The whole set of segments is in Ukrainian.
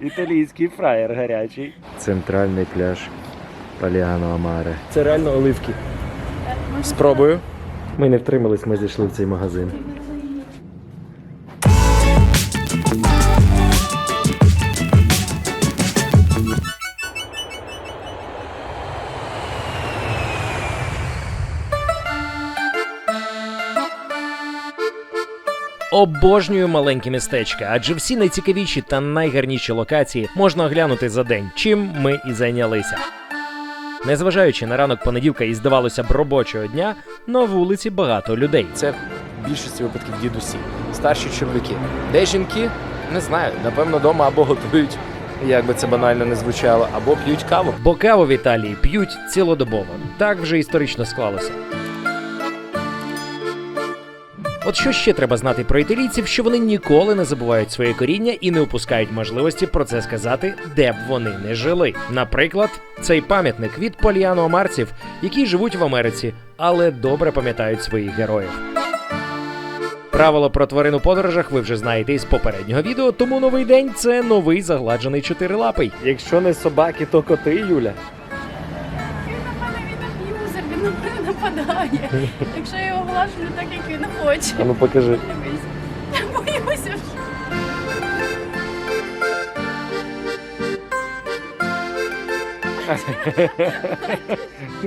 Італійський фраєр гарячий. Центральний пляж Паліано Амаре. Це реально оливки. Спробую. Ми не втримались, ми зайшли в цей магазин. Обожнюю маленькі містечка, адже всі найцікавіші та найгарніші локації можна оглянути за день, чим ми і зайнялися. Незважаючи на ранок понеділка і здавалося б робочого дня, на вулиці багато людей. Це в більшості випадків дідусі, старші чоловіки. Де жінки? Не знаю. Напевно, вдома або готують, як би це банально не звучало, або п'ють каву. Бо каву в Італії п'ють цілодобово. Так вже історично склалося. От що ще треба знати про італійців, що вони ніколи не забувають своє коріння і не упускають можливості про це сказати, де б вони не жили. Наприклад, цей пам'ятник від поліано-амарців, які живуть в Америці, але добре пам'ятають своїх героїв. Правило про тварин у подорожах ви вже знаєте із попереднього відео, тому новий день це новий загладжений чотирилапий. Якщо не собаки, то коти, Юля. Нападає. Якщо я його глажу так, як він хоче. А ну покажи. Я боюся. вже.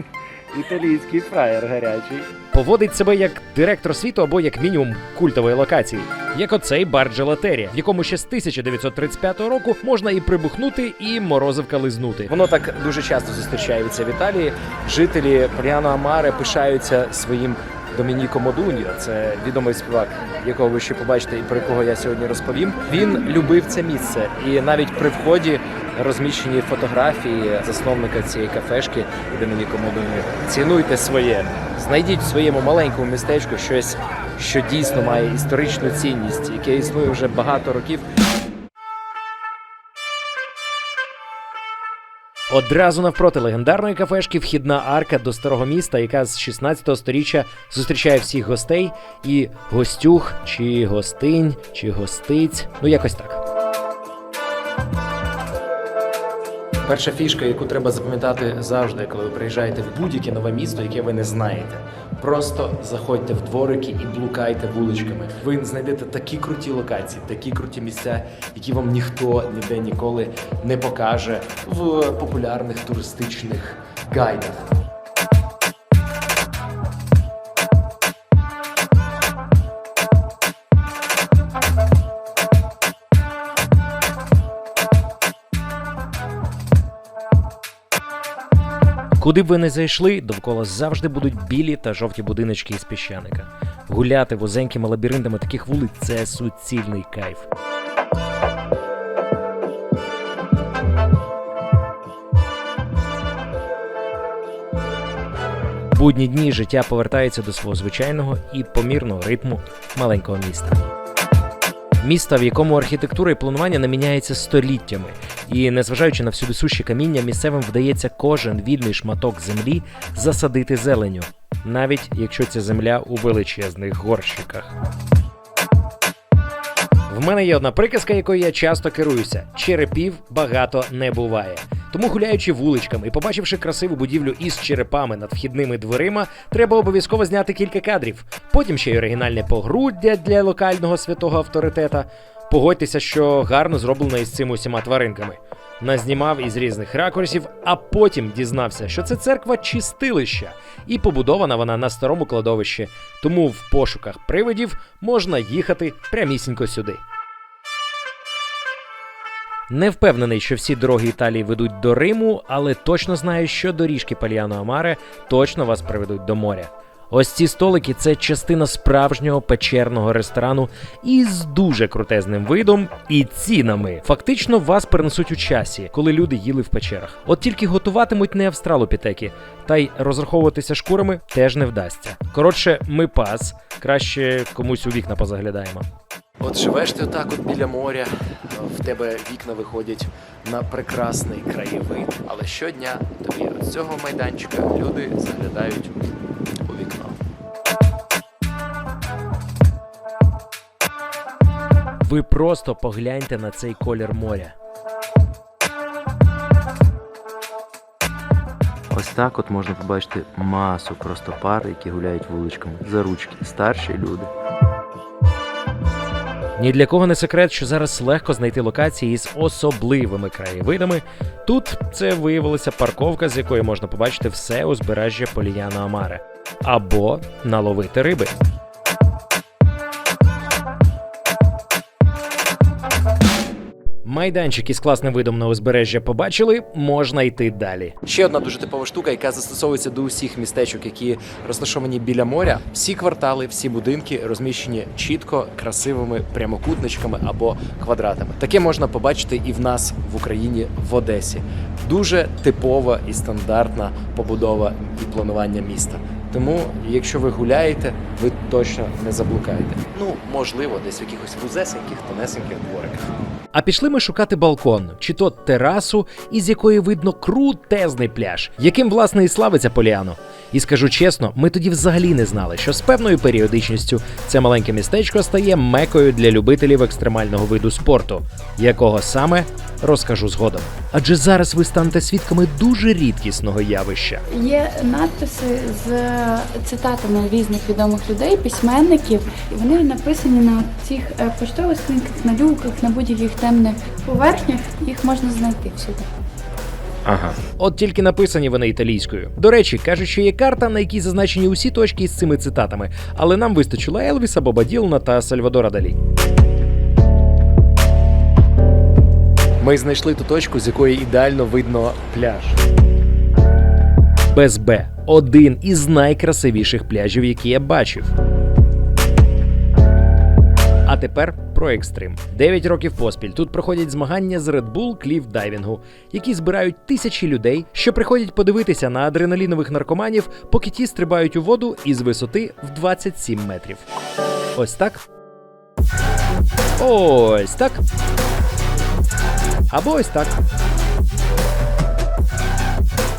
Італійський фраєр гарячий. поводить себе як директор світу або як мінімум культової локації, як оцей бар Джелатері, в якому ще з 1935 року можна і прибухнути, і морозивка лизнути. Воно так дуже часто зустрічається в Італії. Жителі Поліано Амаре пишаються своїм Домініко Модуньо. Це відомий співак, якого ви ще побачите і про якого я сьогодні розповім. Він любив це місце, і навіть при вході розміщені фотографії засновника цієї кафешки Домініко Модуньо. Цінуйте своє, знайдіть в своєму маленькому містечку щось, що дійсно має історичну цінність, яке існує вже багато років. Одразу навпроти легендарної кафешки вхідна арка до старого міста, яка з 16 сторіччя зустрічає всіх гостей і гостюх, чи гостинь, чи гостиць. Ну якось так. Перша фішка, яку треба запам'ятати завжди, коли ви приїжджаєте в будь-яке нове місто, яке ви не знаєте. Просто заходьте в дворики і блукайте вуличками. Ви знайдете такі круті локації, такі круті місця, які вам ніхто ніде ніколи не покаже в популярних туристичних гайдах. Куди б ви не зайшли, довкола завжди будуть білі та жовті будиночки із піщаника. Гуляти вузенькими лабіринтами таких вулиць це суцільний кайф. Будні дні життя повертається до свого звичайного і помірного ритму маленького міста. Міста, в якому архітектура і планування не міняється століттями, і незважаючи на всюди суші каміння, місцевим вдається кожен вільний шматок землі засадити зеленю, навіть якщо ця земля у величезних горщиках. В мене є одна приказка, якою я часто керуюся: черепів багато не буває. Тому, гуляючи вуличками і побачивши красиву будівлю із черепами над вхідними дверима, треба обов'язково зняти кілька кадрів. Потім ще й оригінальне погруддя для локального святого авторитета. Погодьтеся, що гарно зроблено із цими усіма тваринками. Назнімав із різних ракурсів, а потім дізнався, що це церква чистилища, і побудована вона на старому кладовищі. Тому в пошуках привидів можна їхати прямісінько сюди. Не впевнений, що всі дороги Італії ведуть до Риму, але точно знаю, що доріжки Пальяно Амаре точно вас приведуть до моря. Ось ці столики це частина справжнього печерного ресторану із дуже крутезним видом і цінами. Фактично вас перенесуть у часі, коли люди їли в печерах. От тільки готуватимуть не австралопітеки, та й розраховуватися шкурами теж не вдасться. Коротше, ми пас, краще комусь у вікна позаглядаємо. От живеш ти отак от біля моря, в тебе вікна виходять на прекрасний краєвид, але щодня тобі з цього майданчика люди заглядають Ви просто погляньте на цей колір моря. Ось так от можна побачити масу просто пар, які гуляють вуличками за ручки. Старші люди. Ні для кого не секрет, що зараз легко знайти локації з особливими краєвидами. Тут це виявилася парковка, з якої можна побачити все узбережжя Поліяна Амара або наловити риби. Майданчик із класним видом на узбережжя побачили, можна йти далі. Ще одна дуже типова штука, яка застосовується до усіх містечок, які розташовані біля моря. Всі квартали, всі будинки розміщені чітко, красивими прямокутничками або квадратами. Таке можна побачити і в нас в Україні в Одесі. Дуже типова і стандартна побудова і планування міста. Тому, якщо ви гуляєте, ви точно не заблукаєте. Ну, можливо, десь в якихось вузесеньких, тонесеньких двориках. А пішли ми шукати балкон, чи то терасу, із якої видно крутезний пляж, яким власне і славиться Поліано. І скажу чесно, ми тоді взагалі не знали, що з певною періодичністю це маленьке містечко стає мекою для любителів екстремального виду спорту, якого саме розкажу згодом. Адже зараз ви станете свідками дуже рідкісного явища. Є надписи з цитатами різних відомих людей, письменників, і вони написані на цих е, поштових скриньках, на люках, на будь-яких темних поверхнях. Їх можна знайти всюди. Ага. От тільки написані вони італійською. До речі, кажуть, що є карта, на якій зазначені усі точки із цими цитатами, але нам вистачило Елвіса, Боба Ділана та Сальвадора Далі. Ми знайшли ту точку, з якої ідеально видно пляж. Без один із найкрасивіших пляжів, які я бачив. А тепер про екстрим. Дев'ять років поспіль тут проходять змагання з Red Bull Cliff дайвінгу, які збирають тисячі людей, що приходять подивитися на адреналінових наркоманів, поки ті стрибають у воду із висоти в 27 метрів. Ось так. Ось так. Або ось так.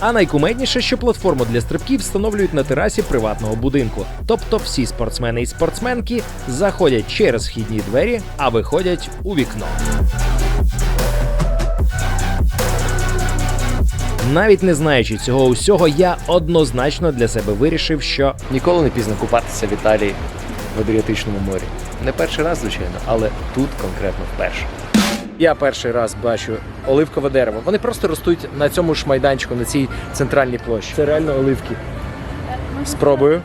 А найкумедніше, що платформу для стрибків встановлюють на терасі приватного будинку. Тобто всі спортсмени і спортсменки заходять через вхідні двері, а виходять у вікно. Навіть не знаючи цього усього, я однозначно для себе вирішив, що Ніколи не пізно купатися в Італії в Адріатичному морі. Не перший раз, звичайно, але тут конкретно вперше. Я перший раз бачу оливкове дерево. Вони просто ростуть на цьому ж майданчику, на цій центральній площі. Це реально оливки. Спробую.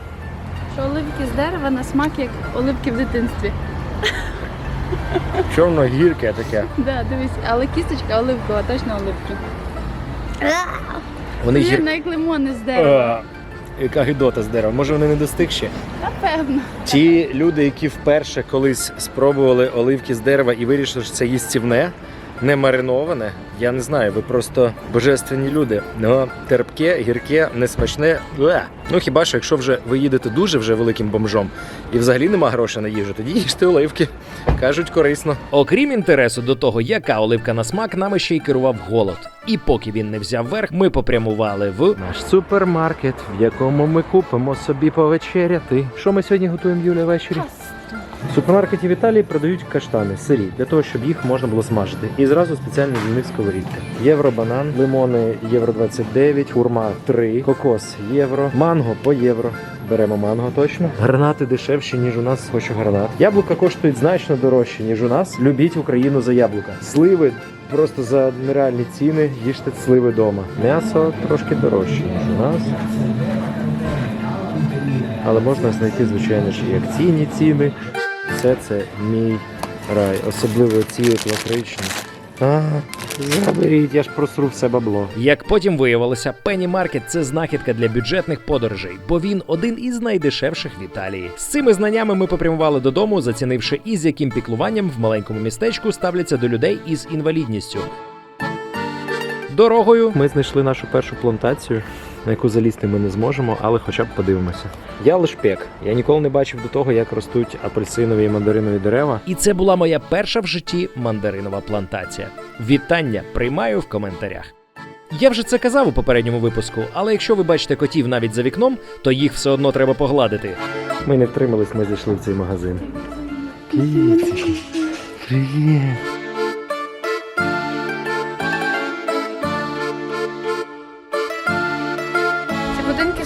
Що оливки з дерева на смак як оливки в дитинстві. Чорно гірке таке. Да, дивись, але кісточка оливкова, точно оливки. Вони гір... Як лимони з дерева. Яка гидота з дерева. Може вони не достигші? Напевно. Ті люди, які вперше колись спробували оливки з дерева і вирішили, що це їстівне, не мариноване, я не знаю, ви просто божественні люди. Ну, терпке, гірке, несмачне. Уе. Ну хіба що, якщо вже ви їдете дуже вже великим бомжом і взагалі нема грошей на їжу, тоді їжте оливки. Кажуть, корисно. Окрім інтересу до того, яка оливка на смак, нами ще й керував голод. І поки він не взяв верх, ми попрямували в Наш супермаркет, в якому ми купимо собі повечеряти. Що ми сьогодні готуємо, Юля, ввечері? В супермаркеті в Італії продають каштани сирі для того, щоб їх можна було смажити. І зразу спеціально для них сковорідка. Євро банан, лимони євро 29, хурма 3, кокос євро, манго по євро. Беремо манго точно. Гранати дешевші, ніж у нас хочу гранат. Яблука коштують значно дорожче, ніж у нас. Любіть Україну за яблука. Сливи просто за нереальні ціни. Їжте сливи вдома. М'ясо трошки дорожче, ніж у нас. Але можна знайти, звичайно ж, і акційні ціни. Все це мій рай, особливо ці от лакричні. А, заберіть, я ж просру все бабло. Як потім виявилося, Пенні Маркет це знахідка для бюджетних подорожей, бо він один із найдешевших в Італії. З цими знаннями ми попрямували додому, зацінивши із яким піклуванням в маленькому містечку ставляться до людей із інвалідністю. Дорогою Ми знайшли нашу першу плантацію, на яку залізти ми не зможемо, але хоча б подивимося. Я лишпек. Я ніколи не бачив до того, як ростуть апельсинові і мандаринові дерева. І це була моя перша в житті мандаринова плантація. Вітання приймаю в коментарях. Я вже це казав у попередньому випуску, але якщо ви бачите котів навіть за вікном, то їх все одно треба погладити. Ми не втримались, ми зайшли в цей магазин. Привіт.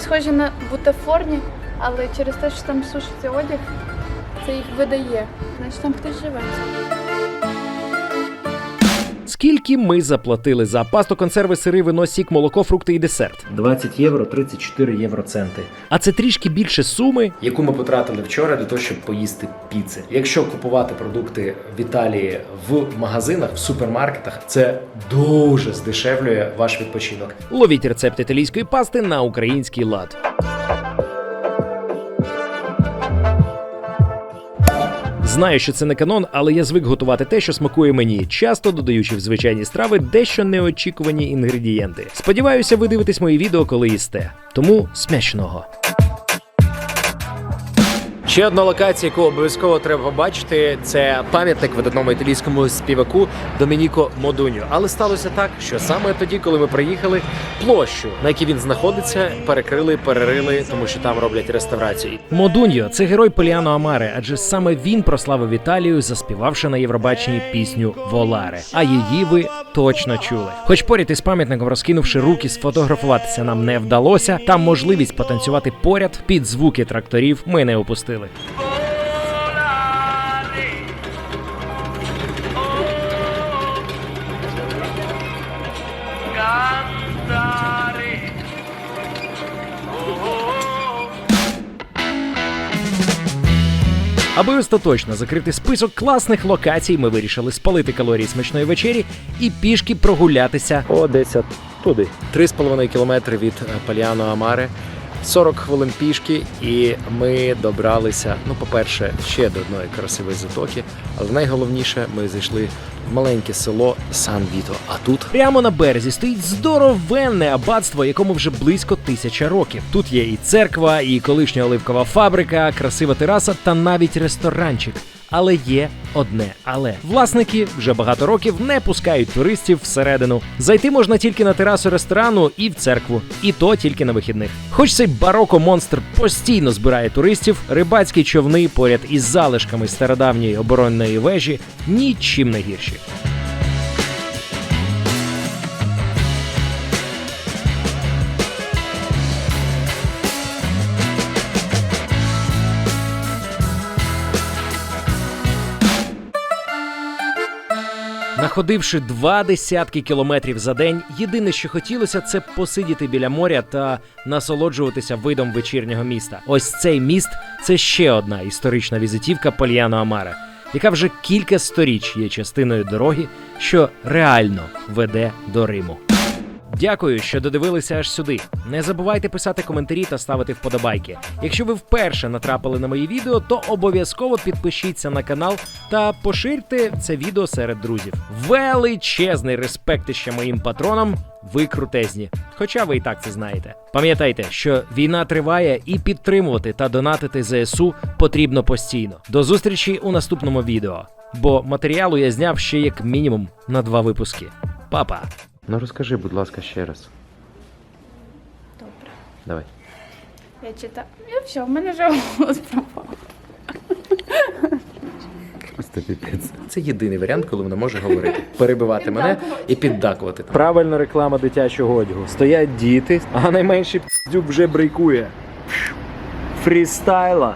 Схожі на бутафорні, але через те, що там сушиться одяг, це їх видає. Значить там хтось живе. Скільки ми заплатили за пасту, консерви, сири, вино, сік, молоко, фрукти і десерт? 20 євро, 34 євроценти. А це трішки більше суми, яку ми потратили вчора для того, щоб поїсти піци. Якщо купувати продукти в Італії в магазинах, в супермаркетах, це дуже здешевлює ваш відпочинок. Ловіть рецепт італійської пасти на український лад. Знаю, що це не канон, але я звик готувати те, що смакує мені, часто додаючи в звичайні страви дещо неочікувані інгредієнти. Сподіваюся, ви дивитесь мої відео, коли їсте. Тому смачного. Ще одна локація, яку обов'язково треба побачити, це пам'ятник видатному італійському співаку Домініко Модуньо. Але сталося так, що саме тоді, коли ми приїхали, площу, на якій він знаходиться, перекрили, перерили, тому що там роблять реставрацію. Модуньо це герой Поліано Амаре, адже саме він прославив Італію, заспівавши на Євробаченні пісню Воларе. А її ви точно чули. Хоч поряд із пам'ятником, розкинувши руки, сфотографуватися нам не вдалося. Там можливість потанцювати поряд під звуки тракторів ми не опустили. Аби остаточно закрити список класних локацій, ми вирішили спалити калорії смачної вечері і пішки прогулятися О, десь от туди. 3,5 кілометри від е, Пальяно Амаре. 40 хвилин пішки, і ми добралися. Ну, по-перше, ще до одної красивої затоки, але найголовніше, ми зайшли в маленьке село Сан Віто. А тут Прямо на березі стоїть здоровенне аббатство, якому вже близько тисяча років. Тут є і церква, і колишня оливкова фабрика, красива тераса та навіть ресторанчик. Але є одне але власники вже багато років не пускають туристів всередину. Зайти можна тільки на терасу ресторану і в церкву, і то тільки на вихідних. Хоч цей бароко монстр постійно збирає туристів, рибацькі човни поряд із залишками стародавньої оборонної вежі нічим не гірші. Находивши два десятки кілометрів за день, єдине, що хотілося, це посидіти біля моря та насолоджуватися видом вечірнього міста. Ось цей міст це ще одна історична візитівка Пальяно Амара, яка вже кілька сторіч є частиною дороги, що реально веде до Риму. Дякую, що додивилися аж сюди. Не забувайте писати коментарі та ставити вподобайки. Якщо ви вперше натрапили на мої відео, то обов'язково підпишіться на канал та поширте це відео серед друзів. Величезний респект ще моїм патронам. Ви крутезні. Хоча ви і так це знаєте. Пам'ятайте, що війна триває і підтримувати та донатити ЗСУ потрібно постійно. До зустрічі у наступному відео. Бо матеріалу я зняв ще як мінімум на два випуски. Па-па! Ну розкажи, будь ласка, ще раз. Добре. Давай. Я читаю. Я все, в мене вже голос пропав. Просто піпець. це єдиний варіант, коли вона може говорити, перебивати мене і піддакувати. там. Правильна реклама дитячого одягу. Стоять діти, а найменший піздюк вже брейкує. Фрістайла.